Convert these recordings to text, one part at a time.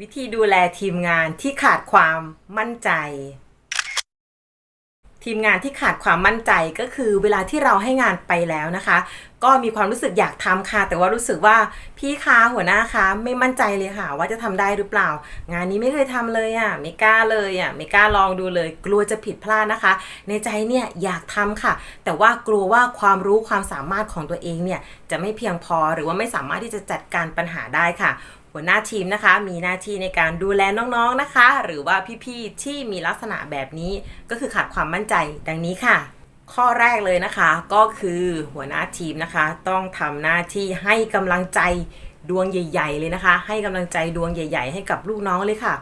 วิธีดูแลทีมงานที่ขาดความมั่นใจ ทีมงานที่ขาดความมั่นใจก็คือเวลาที่เราให้งานไปแล้วนะคะ ก็มีความรู้สึกอยากทำค่ะ แต่ว่ารู้สึกว่าพี่คะหัวหน้าคะไม่มั่นใจเลยค่ะ ว่าจะทำได้หรือเปล่า งานนี้ไม่เคยทำเลยอะไม่กล้าเลยอะไม่กล้าลองดูเลย กลัวจะผิดพลาดนะคะ ในใจเนี่ยอยากทำค่ะ แต่ว่ากลัวว่าความรู้ความสามารถของตัวเองเนี่ยจะไม่เพียงพอหรือว่าไม่สามารถที่จะจัดการปัญหาได้ค่ะหัวหน้าทีมนะคะมีหน้าที่ในการดูแลน้องๆนะคะ หรือว่าพี่ๆที่มีลักษณะแบบนี้ก็คือขาดความมั่นใจดังนี้ค่ะ ข้อแรกเลยนะคะ ก็คือหัวหน้าทีมนะคะ ต้องทำหน้าที่ให้กำลังใจดวงใหญ่ ๆ เลยนะคะ ให้กำลังใจดวงใหญ่ ๆ ให้กับลูกน้องเลยค่ะ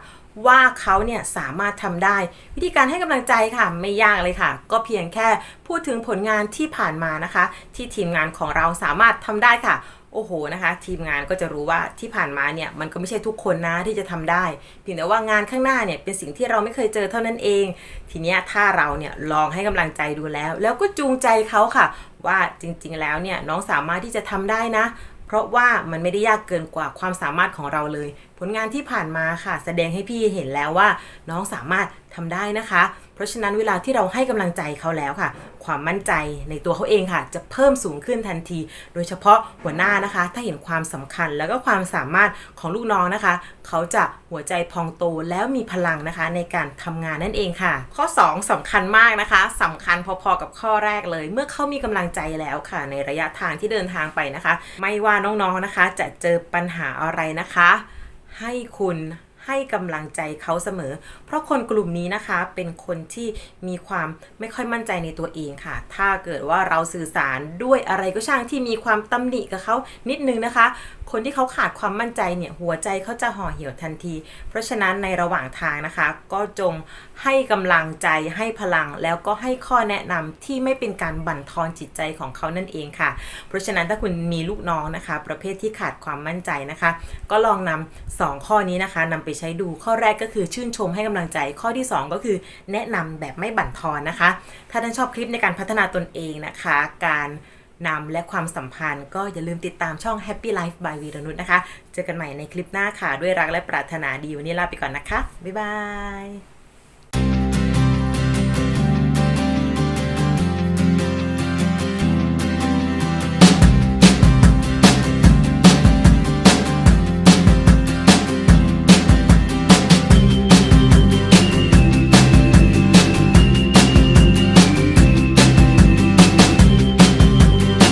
ว่าเขาเนี่ยสามารถทำได้ วิธีการให้กำลังใจค่ะไม่ยากเลยค่ะ ก็เพียงแค่พูดถึงผลงานที่ผ่านมานะคะ ที่ทีมงานของเราสามารถทำได้ค่ะโอ้โหนะคะ ทีมงานก็จะรู้ว่าที่ผ่านมาเนี่ยมันก็ไม่ใช่ทุกคนนะที่จะทำได้เพียงแต่ว่างานข้างหน้าเนี่ยเป็นสิ่งที่เราไม่เคยเจอเท่านั้นเอง ทีเนี้ยถ้าเราเนี่ยลองให้กำลังใจดูแล้ว แล้วก็จูงใจเขาค่ะ ว่าจริงๆแล้วเนี่ยน้องสามารถที่จะทำได้นะ ราะว่ามันไม่ได้ยากเกินกว่าความสามารถของเราเลย ผลงานที่ผ่านมาค่ะ แสดงให้พี่เห็นแล้วว่า น้องสามารถทำได้นะคะเพราะฉะนั้นเวลาที่เราให้กำลังใจเขาแล้วค่ะ ความมั่นใจในตัวเขาเองค่ะ จะเพิ่มสูงขึ้นทันที โดยเฉพาะหัวหน้านะคะ ถ้าเห็นความสำคัญแล้วก็ความสามารถของลูกน้องนะคะ เขาจะหัวใจพองโตแล้วมีพลังนะคะ ในการทำงานนั่นเองค่ะ ข้อ 2สำคัญมากนะคะสำคัญพอๆกับข้อแรกเลย เมื่อเขามีกำลังใจแล้วค่ะ ในระยะทางที่เดินทางไปนะคะ ไม่ว่าน้องๆนะคะ จะเจอปัญหาอะไรนะคะ ให้คุณ ให้กำลังใจเขาเสมอ เพราะคนกลุ่มนี้นะคะเป็นคนที่มีความไม่ค่อยมั่นใจในตัวเองค่ะ ถ้าเกิดว่าเราสื่อสารด้วยอะไรก็ช่างที่มีความตำหนิกับเขานิดนึงนะคะ คนที่เขาขาดความมั่นใจเนี่ยหัวใจเขาจะห่อเหี่ยวทันที เพราะฉะนั้นในระหว่างทางนะคะ ก็จงให้กำลังใจให้พลังแล้วก็ให้ข้อแนะนำที่ไม่เป็นการบั่นทอนจิตใจของเขานั่นเองค่ะ เพราะฉะนั้นถ้าคุณมีลูกน้องนะคะ ประเภทที่ขาดความมั่นใจนะคะ ก็ลองนำสองข้อนี้นะคะนำไปใช้ดู ข้อแรกก็คือชื่นชมให้กำลังใจ ข้อที่สองก็คือแนะนำแบบไม่บั่นทอนนะคะ ถ้าท่านชอบคลิปในการพัฒนาตนเองนะคะ การนำและความสัมพันธ์ก็อย่าลืมติดตามช่อง Happy Life by วีรนุชนะคะ เจอกันใหม่ในคลิปหน้าค่ะ ด้วยรักและปรารถนาดีวันนี้ลาไปก่อนนะคะ บ๊ายบาย